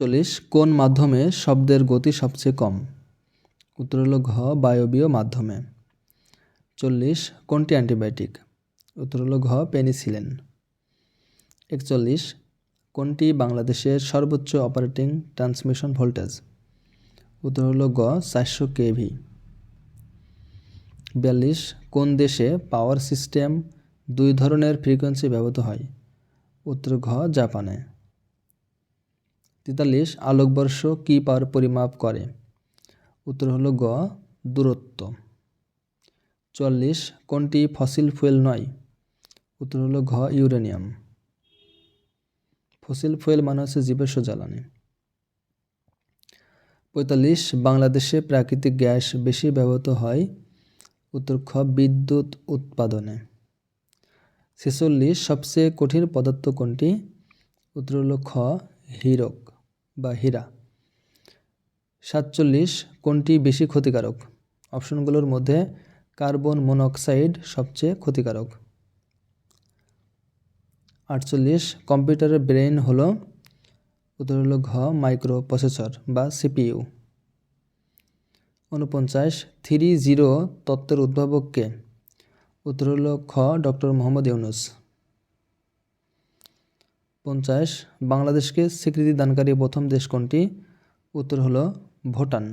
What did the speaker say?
চল্লিশ, কোন মাধ্যমে শব্দের গতি সবচেয়ে কম? উত্তর হলো ঘ, বায়বীয় মাধ্যমে। চল্লিশ, কোনটি অ্যান্টিবায়োটিক? উত্তর হলো ঘ, পেনিসিলিন। একচল্লিশ, কোনটি বাংলাদেশের সর্বোচ্চ অপারেটিং ট্রান্সমিশন ভোল্টেজ? উত্তর হলো গ চারশো কেভি। বিয়াল্লিশ, কোন দেশে পাওয়ার সিস্টেম দুই ধরনের ফ্রিকোয়েন্সি ব্যবহৃত হয়? উত্তর ঘ, জাপানে। তেতাল্লিশ আলোকবর্ষ কী পাওয়ার পরিমাপ করে? উত্তর হলো গ, দূরত্ব। চল্লিশ, কোনটি ফসিল ফুয়েল নয়? উত্তর হলো ঘ, ইউরেনিয়াম। ফসিল ফুয়েল মানে হচ্ছে জীবাশ্ম জ্বালানি পঁয়তাল্লিশ, বাংলাদেশে প্রাকৃতিক গ্যাস বেশি ব্যবহৃত হয়? উত্তর খ, বিদ্যুৎ উৎপাদনে। ছেচল্লিশ, সবচেয়ে কঠিন পদার্থ কোনটি? উত্তর হলো খ, হীরক। বা হীরা। সাতচল্লিশ, কোনটি বেশি ক্ষতিকারক? অপশনগুলোর মধ্যে কার্বন মনোক্সাইড সবচেয়ে ক্ষতিকারক। আটচল্লিশ, কম্পিউটারের ব্রেন হলো উত্তর হলো ঘ মাইক্রো প্রসেসর বা সিপিইউ। উনপঞ্চাশ থ্রি জিরো তত্ত্বের উদ্ভাবককে উত্তর হলো খ ডক্টর মোহাম্মদ ইউনুস। পঞ্চাশ বাংলাদেশকে স্বীকৃতি দানকারী প্রথম দেশ কোনটি? উত্তর হলো ভুটান।